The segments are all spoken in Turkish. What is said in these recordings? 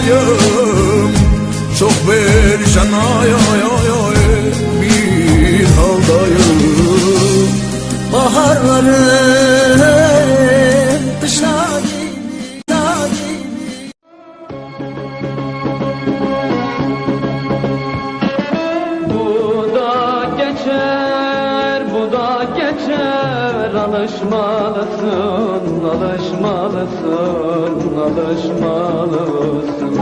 hastayım Çok perişan ay ay ay ay Bir haldayım. Baharları Bu da geçer bu da geçer Alışmalısın, alışmalısın, alışmalısın.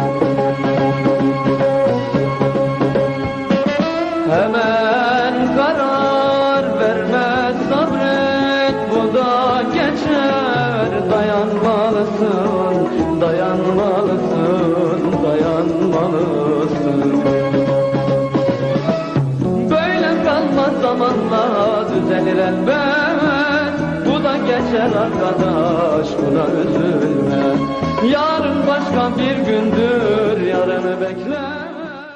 Hemen karar verme düzelir elbet Bu da geçer arkadaş buna üzülme. Yarın başka bir gündür yarını bekle